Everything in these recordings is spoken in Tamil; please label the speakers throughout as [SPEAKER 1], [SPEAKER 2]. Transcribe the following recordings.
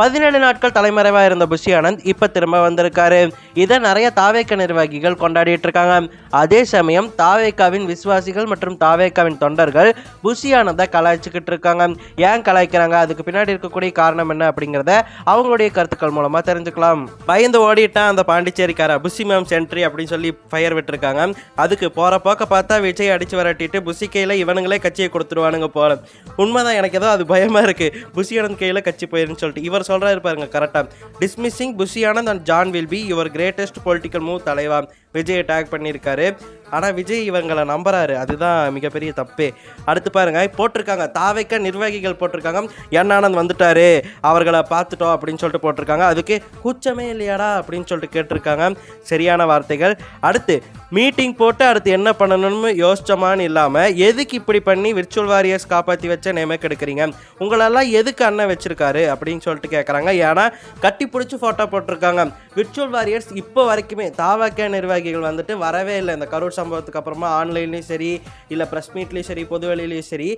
[SPEAKER 1] பதினேழு நாட்கள் தலைமறைவாக இருந்த புஷி ஆனந்த் இப்போ திரும்ப வந்திருக்காரு இதை நிறைய தாவேக்க நிர்வாகிகள் கொண்டாடிட்டு இருக்காங்க அதே சமயம் தாவேக்காவின் விசுவாசிகள் மற்றும் தாவேக்காவின் தொண்டர்கள் புஷி ஆனந்தை கலாய்ச்சிக்கிட்டு இருக்காங்க ஏன் கலாய்க்கிறாங்க அதுக்கு பின்னாடி இருக்கக்கூடிய காரணம் என்ன அப்படிங்கிறத அவங்களுடைய கருத்துக்கள் மூலமாக தெரிஞ்சுக்கலாம் பயந்து ஓடிட்டான் அந்த பாண்டிச்சேரிக்கார புஷி மேம் சென்ட்ரி அப்படின்னு சொல்லி ஃபயர் விட்டுருக்காங்க அதுக்கு போகிற போக்க பார்த்தா விஜய் அடித்து விரட்டிட்டு புஷி கையில் இவனுங்களே கட்சியை கொடுத்துருவானுங்க போல உண்மைதான் எனக்கு ஏதோ அது பயமாக இருக்குது புஷி ஆனந்த் கையில் கட்சி போயிருன்னு சொல்லிட்டு இவர் அவர் சொல்கிறாரு பாருங்க கரெக்டாக dismissing Bussy and John will be your greatest political move தலைவா விஜயை டேக் பண்ணியிருக்காரு ஆனால் விஜய் இவங்களை நம்புறாரு அதுதான் மிகப்பெரிய தப்பு அடுத்து பாருங்க போட்டிருக்காங்க தாவைக்க நிர்வாகிகள் போட்டிருக்காங்க என் ஆனந்த் வந்துட்டாரு அவர்களை பார்த்துட்டோம் அப்படின்னு சொல்லிட்டு போட்டிருக்காங்க அதுக்கு கூச்சமே இல்லையாடா அப்படின்னு சொல்லிட்டு கேட்டிருக்காங்க சரியான வார்த்தைகள் அடுத்து மீட்டிங் போட்டு அடுத்து என்ன பண்ணணும்னு யோசிச்சோமான்னு இல்லாமல் எதுக்கு இப்படி பண்ணி விர்ச்சுவல் வாரியர்ஸ் காப்பாற்றி வச்ச நேமேக் எடுக்கிறீங்க உங்களெல்லாம் எதுக்கு அண்ணன் வச்சிருக்காரு அப்படின்னு சொல்லிட்டு கேட்குறாங்க ஏன்னா கட்டி பிடிச்சி ஃபோட்டோ போட்டிருக்காங்க விர்ச்சுவல் வாரியர்ஸ் இப்போ வரைக்குமே தாவாக்க நிர்வாகி நிர்வாகிகள் வந்துட்டு வரவே இல்லை இந்த கரூர் சம்பவத்துக்கு அப்புறமா ஆன்லைன்லேயும் சரி இல்லை ப்ரெஸ் மீட்லேயும் சரி பொதுவெளியிலையும் சரி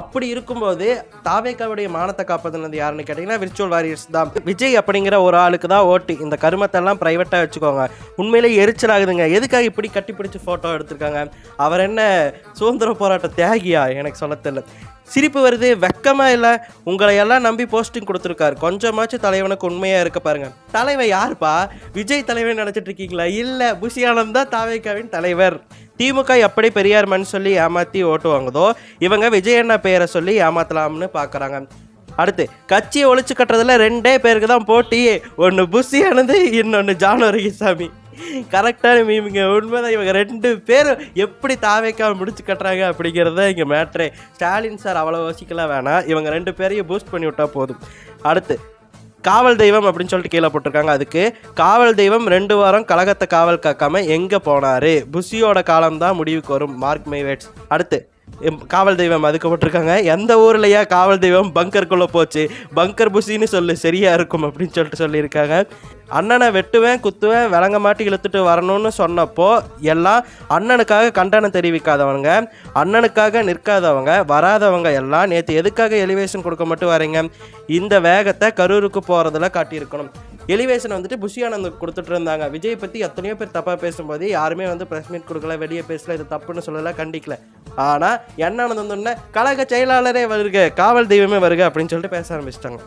[SPEAKER 1] அப்படி இருக்கும்போது தாவேக்காவுடைய மானத்தை காப்பதுனது யாருன்னு கேட்டிங்கன்னா விர்ச்சுவல் வாரியர்ஸ் தான் விஜய் அப்படிங்கிற ஒரு ஆளுக்கு தான் ஓட்டு இந்த கருமத்தெல்லாம் ப்ரைவேட்டாக வச்சுக்கோங்க உண்மையிலேயே எரிச்சல் ஆகுதுங்க எதுக்காக இப்படி கட்டி பிடிச்சி ஃபோட்டோ எடுத்திருக்காங்க அவர் என்ன சுதந்திர போராட்ட தியாகியா எனக்கு சொல்ல தெரியல சிரிப்பு வருது வெக்கமாக இல்லை எல்லாம் நம்பி போஸ்டிங் கொடுத்துருக்காரு கொஞ்சமாச்சும் தலைவனுக்கு உண்மையாக இருக்க பாருங்க தலைவர் யாருப்பா விஜய் தலைவன் நினச்சிட்டு இருக்கீங்களா இல்லை புஷியானந்த் தான் தாவேக்காவின் தலைவர் திமுக எப்படி பெரியார் மண் சொல்லி ஏமாற்றி ஓட்டு வாங்குதோ இவங்க அண்ணா பெயரை சொல்லி ஏமாத்தலாம்னு பார்க்குறாங்க அடுத்து கட்சியை ஒழிச்சு கட்டுறதுல ரெண்டே பேருக்கு தான் போட்டி ஒன்று புஷியானது இன்னொன்று ஜானோ சாமி கரெக்டான மீமுங்க உண்மைதான் இவங்க ரெண்டு பேரும் எப்படி தாவேக்கா முடிச்சு கட்டுறாங்க அப்படிங்கிறத இங்கே மேட்ரே ஸ்டாலின் சார் அவ்வளோ யோசிக்கலாம் வேணாம் இவங்க ரெண்டு பேரையும் பூஸ்ட் பண்ணி விட்டால் போதும் அடுத்து காவல் தெய்வம் அப்படின்னு சொல்லிட்டு கீழே போட்டிருக்காங்க அதுக்கு காவல் தெய்வம் ரெண்டு வாரம் கழகத்தை காவல் காக்காமல் எங்கே போனார் புஷியோட தான் முடிவுக்கு வரும் மார்க் மைவேட்ஸ் அடுத்து காவல் தெய்வம் அதுக்கப்பட்டிருக்காங்க எந்த ஊர்லையா காவல் தெய்வம் பங்கருக்குள்ளே போச்சு பங்கர் புசின்னு சொல்லு சரியாக இருக்கும் அப்படின்னு சொல்லிட்டு சொல்லியிருக்காங்க அண்ணனை வெட்டுவேன் குத்துவேன் விலங்க மாட்டி இழுத்துட்டு வரணும்னு சொன்னப்போ எல்லாம் அண்ணனுக்காக கண்டனம் தெரிவிக்காதவங்க அண்ணனுக்காக நிற்காதவங்க வராதவங்க எல்லாம் நேற்று எதுக்காக எலிவேஷன் கொடுக்க மட்டும் வரீங்க இந்த வேகத்தை கரூருக்கு போகிறதுல காட்டியிருக்கணும் எலிவேஷன் வந்துட்டு புஷி ஆனந்த் கொடுத்துட்டு இருந்தாங்க விஜய் பத்தி எத்தனையோ பேர் தப்பா பேசும்போது யாருமே வந்து ப்ரெஸ் மீட் கொடுக்கல வெளியே பேசல இது தப்புன்னு சொல்லல கண்டிக்கல ஆனா என்ன ஆனந்த் கழக செயலாளரே வருக காவல் தெய்வமே வருக அப்படின்னு சொல்லிட்டு பேச ஆரம்பிச்சிட்டாங்க